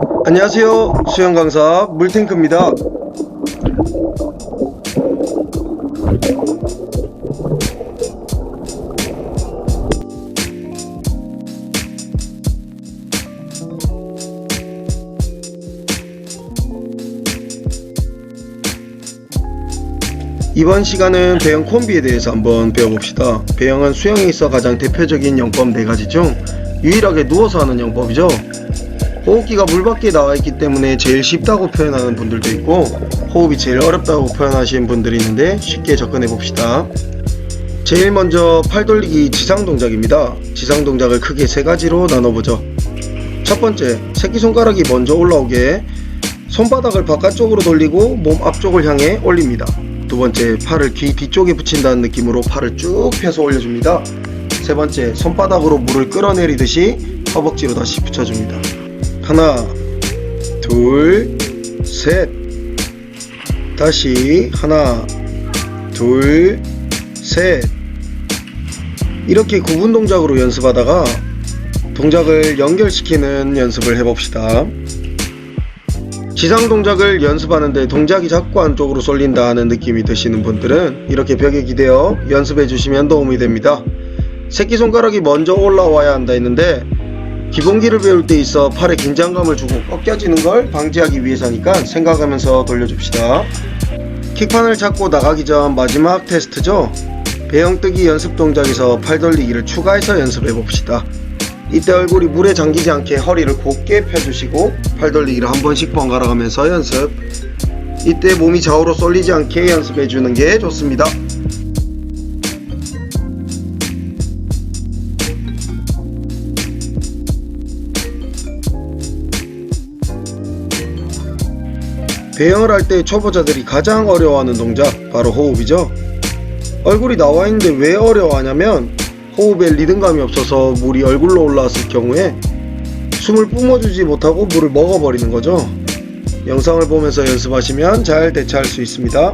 안녕하세요. 수영 강사 물탱크입니다. 이번 시간은 배영 콤비에 대해서 한번 배워봅시다. 배영은 수영에 있어 가장 대표적인 영법 4가지 중 유일하게 누워서 하는 영법이죠. 호흡기가 물 밖에 나와 있기 때문에 제일 쉽다고 표현하는 분들도 있고 호흡이 제일 어렵다고 표현하시는 분들이 있는데 쉽게 접근해 봅시다. 제일 먼저 팔 돌리기 지상 동작입니다. 지상 동작을 크게 세 가지로 나눠보죠. 첫 번째, 새끼손가락이 먼저 올라오게 손바닥을 바깥쪽으로 돌리고 몸 앞쪽을 향해 올립니다. 두 번째, 팔을 귀 뒤쪽에 붙인다는 느낌으로 팔을 쭉 펴서 올려줍니다. 세 번째, 손바닥으로 물을 끌어내리듯이 허벅지로 다시 붙여줍니다. 하나, 둘, 셋. 다시 하나, 둘, 셋. 이렇게 구분 동작으로 연습하다가 동작을 연결시키는 연습을 해봅시다. 지상 동작을 연습하는데 동작이 자꾸 안쪽으로 쏠린다는 느낌이 드시는 분들은 이렇게 벽에 기대어 연습해 주시면 도움이 됩니다. 새끼손가락이 먼저 올라와야 한다 했는데 기본기를 배울 때 있어 팔에 긴장감을 주고 꺾여지는 걸 방지하기 위해서니까 생각하면서 돌려줍시다. 킥판을 잡고 나가기 전 마지막 테스트죠. 배영뜨기 연습 동작에서 팔 돌리기를 추가해서 연습해 봅시다. 이때 얼굴이 물에 잠기지 않게 허리를 곧게 펴주시고 팔 돌리기를 한 번씩 번갈아 가면서 연습. 이때 몸이 좌우로 쏠리지 않게 연습해 주는 게 좋습니다. 배영을 할 때 초보자들이 가장 어려워하는 동작 바로 호흡이죠. 얼굴이 나와 있는데 왜 어려워하냐면 호흡에 리듬감이 없어서 물이 얼굴로 올라왔을 경우에 숨을 뿜어주지 못하고 물을 먹어버리는 거죠. 영상을 보면서 연습하시면 잘 대처할 수 있습니다.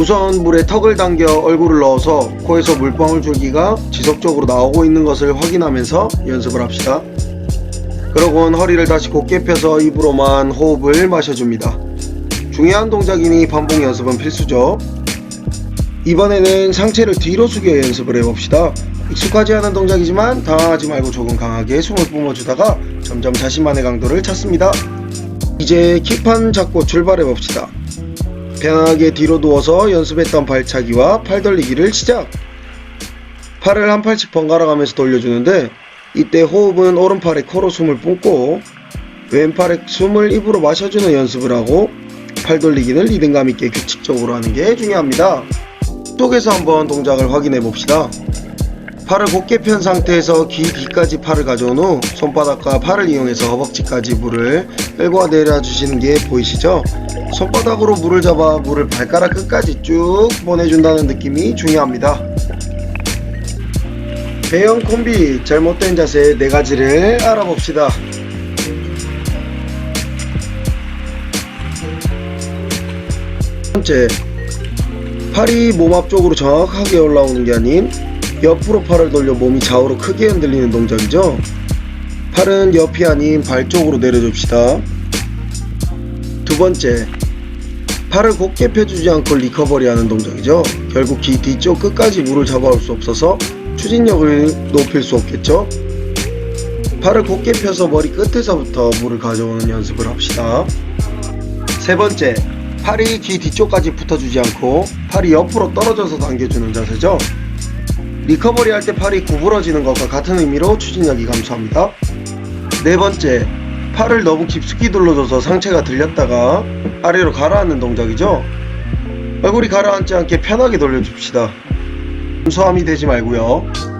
우선 물에 턱을 당겨 얼굴을 넣어서 코에서 물방울 줄기가 지속적으로 나오고 있는 것을 확인하면서 연습을 합시다. 그러곤 허리를 다시 곧게 펴서 입으로만 호흡을 마셔줍니다. 중요한 동작이니 반복 연습은 필수죠. 이번에는 상체를 뒤로 숙여 연습을 해봅시다. 익숙하지 않은 동작이지만 당황하지 말고 조금 강하게 숨을 뿜어주다가 점점 자신만의 강도를 찾습니다. 이제 킥판 잡고 출발해봅시다. 편하게 뒤로 누워서 연습했던 발차기와 팔 돌리기를 시작! 팔을 한 팔씩 번갈아 가면서 돌려주는데 이때 호흡은 오른팔에 코로 숨을 뿜고 왼팔에 숨을 입으로 마셔주는 연습을 하고 팔 돌리기는 리듬감 있게 규칙적으로 하는 게 중요합니다. 쪽에서 한번 동작을 확인해 봅시다. 팔을 곧게 편 상태에서 귀 뒤까지 팔을 가져온 후 손바닥과 팔을 이용해서 허벅지까지 물을 끌고 내려주시는 게 보이시죠? 손바닥으로 물을 잡아 물을 발가락 끝까지 쭉 보내준다는 느낌이 중요합니다. 배영 콤비 잘못된 자세 네 가지를 알아봅시다. 번째, 팔이 몸 앞 쪽으로 정확하게 올라오는 게 아닌 옆으로 팔을 돌려 몸이 좌우로 크게 흔들리는 동작이죠. 팔은 옆이 아닌 발 쪽으로 내려줍시다. 두 번째, 팔을 곧게 펴주지 않고 리커버리 하는 동작이죠. 결국 귀 뒤쪽 끝까지 물을 잡아올 수 없어서 추진력을 높일 수 없겠죠. 팔을 곧게 펴서 머리 끝에서부터 물을 가져오는 연습을 합시다. 세 번째, 팔이 귀 뒤쪽까지 붙어주지 않고 팔이 옆으로 떨어져서 당겨주는 자세죠. 리커버리 할 때 팔이 구부러지는 것과 같은 의미로 추진력이 감소합니다. 네 번째, 팔을 너무 깊숙이 눌러줘서 상체가 들렸다가 아래로 가라앉는 동작이죠. 얼굴이 가라앉지 않게 편하게 돌려줍시다. 소함이 되지 말고요.